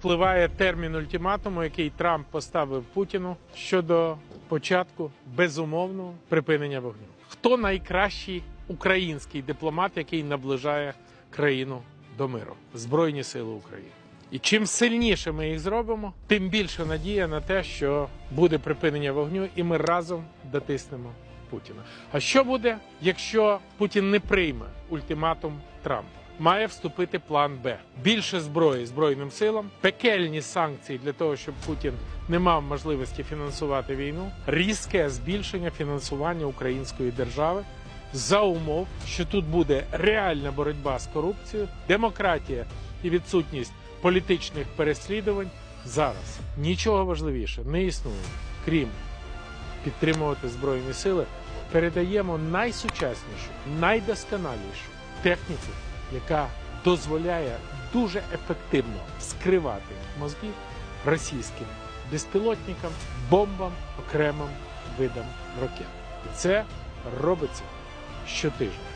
спливає термін ультиматуму, який Трамп поставив Путіну щодо початку безумовного припинення вогню. Хто найкращий український дипломат, який наближає країну до миру? Збройні сили України. І чим сильніше ми їх зробимо, тим більше надія на те, що буде припинення вогню, і ми разом дотиснемо Путіна. А що буде, якщо Путін не прийме ультиматум Трампа? Має вступити план Б. Більше зброї збройним силам, пекельні санкції для того, щоб Путін не мав можливості фінансувати війну, різке збільшення фінансування української держави за умов, що тут буде реальна боротьба з корупцією, демократія і відсутність політичних переслідувань. Зараз нічого важливіше не існує, крім підтримувати збройні сили. Передаємо найсучаснішу, найдосконалішу техніку, яка дозволяє дуже ефективно скривати мозги російським безпілотникам, бомбам, окремим видам ракет. І це робиться щотижня.